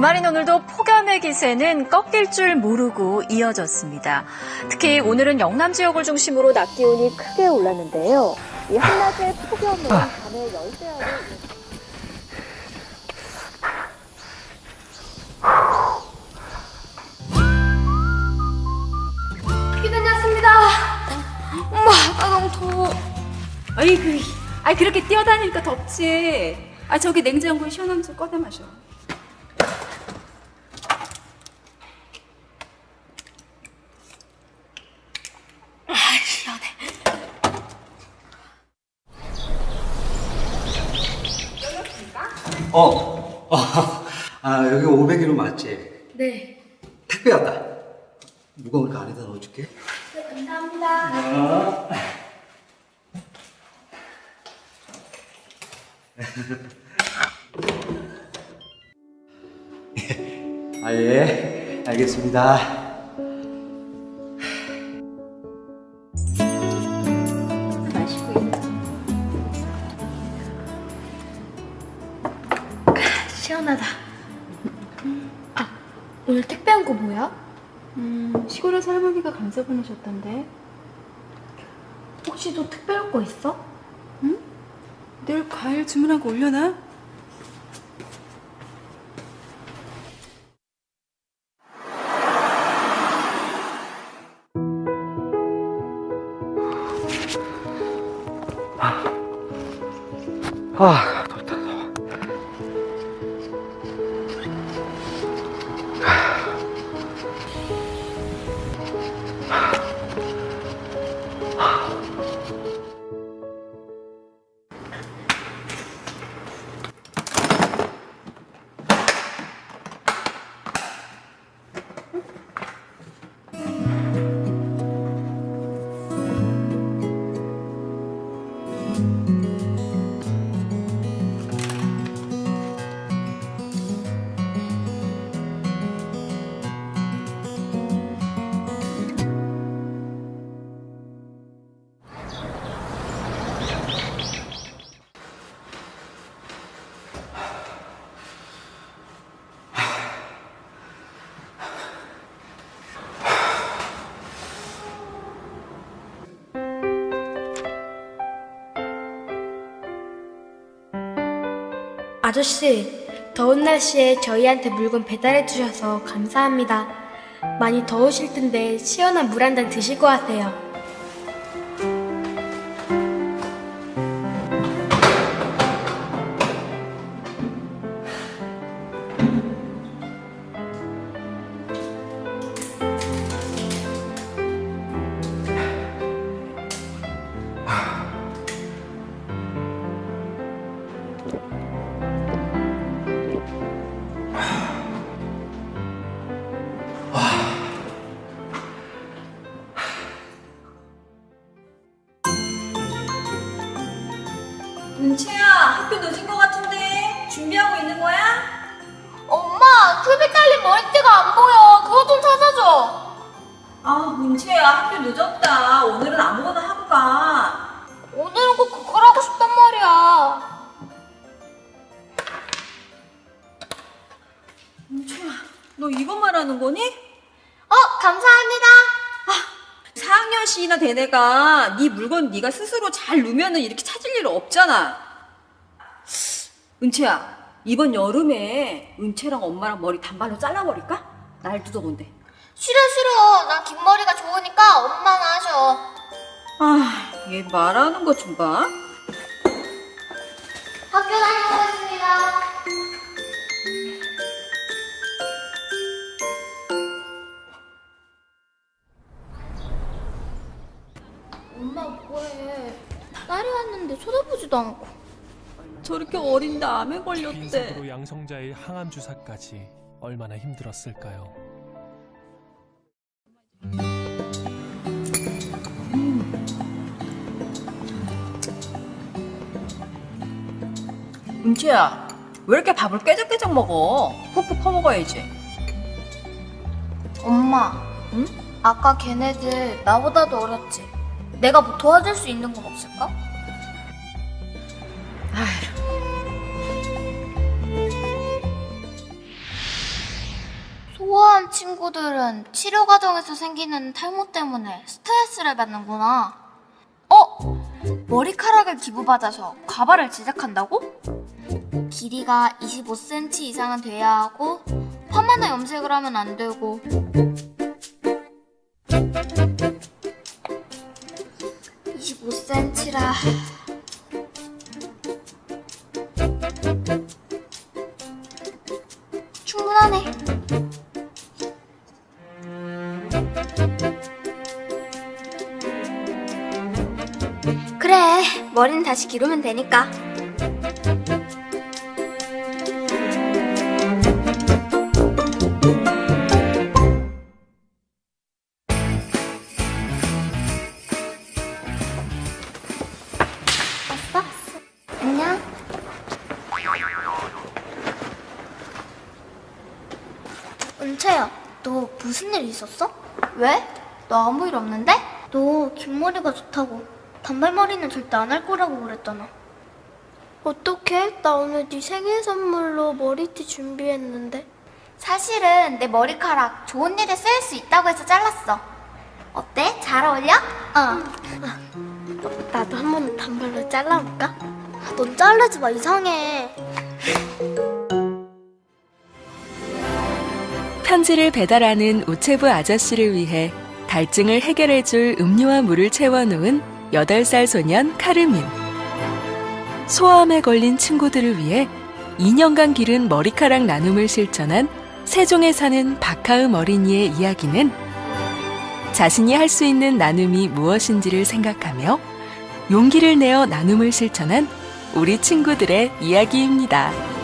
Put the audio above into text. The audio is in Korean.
주말인 오늘도 폭염의 기세는 꺾일 줄 모르고 이어졌습니다. 특히 오늘은 영남 지역을 중심으로 낮 기온이 크게 올랐는데요. 이 한낮의 폭염은 밤에 열대야로 피곤했습니다. 엄마, 나 너무 더워. 아이고, 아이 그렇게 뛰어다니니까 덥지. 아 저기 냉장고에 시원한 좀 꺼내 마셔. 어, 어, 아, 여기 500kg 맞지? 네. 택배 왔다. 거 안에다 넣어줄게. 네, 감사합니다. 아, 예. 알겠습니다. 시원하다. 아, 오늘 택배 한 거 뭐야? 음, 시골에서 할머니가 감사 보내셨던데. 혹시 너 특별한 거 있어? 내일 과일 주문하고 올려놔. 아, 아저씨, 더운 날씨에 저희한테 물건 배달해 주셔서 감사합니다. 많이 더우실 텐데 시원한 물 한 잔 드시고 하세요. 은채야, 학교 늦은 것 같은데 준비하고 있는 거야? 엄마, 큐빅 달린 머리띠가 안 보여. 그거 좀 찾아줘. 아, 은채야, 학교 늦었다. 오늘은 아무거나 하고 가. 오늘은 꼭 그걸 하고 싶단 말이야. 은채야, 너 이거 말하는 거니? 어, 감사합니다. 4학년씩이나 된 애가 네 물건 네가 스스로 잘 누면은 이렇게 찾을 일 없잖아. 은채야, 이번 여름에 은채랑 엄마랑 머리 단발로 잘라버릴까? 날도 더운데. 싫어, 싫어. 난 긴 머리가 좋으니까 엄마나 하셔. 아, 얘 말하는 거좀 봐. 학교 다녀오겠습니다. 엄마 뭐해? 딸이 왔는데 쳐다보지도 않고. 저렇게 어린데 암에 걸렸대. 빈속으로 양성자의 항암 주사까지 얼마나 힘들었을까요? 은채야, 왜 이렇게 밥을 깨작깨작 먹어? 푹푹 퍼먹어야지. 엄마, 응? 아까 걔네들 나보다도 어렸지? 내가 뭐 도와줄 수 있는 건 없을까? 아휴. 소아암 친구들은 치료 과정에서 생기는 탈모 때문에 스트레스를 받는구나. 어? 머리카락을 기부받아서 가발을 제작한다고? 길이가 25cm 이상은 돼야 하고 파마나 염색을 하면 안 되고 충분하네. 그래, 머리는 다시 기르면 되니까. 은채야, 너 무슨 일 있었어? 왜? 너 아무 일 없는데? 너 긴 머리가 좋다고 단발머리는 절대 안 할 거라고 그랬잖아. 어떡해? 나 오늘 네 생일 선물로 머리띠 준비했는데. 사실은 내 머리카락 좋은 일에 쓰일 수 있다고 해서 잘랐어. 어때? 잘 어울려? 어. 나도 한 번은 단발로 잘라볼까? 넌 자르지 마, 이상해. 편지를 배달하는 우체부 아저씨를 위해 갈증을 해결해줄 음료와 물을 채워놓은 8살 소년 카르민. 소아암에 걸린 친구들을 위해 2년간 기른 머리카락 나눔을 실천한 세종에 사는 박하음 어린이의 이야기는 자신이 할 수 있는 나눔이 무엇인지를 생각하며 용기를 내어 나눔을 실천한 우리 친구들의 이야기입니다.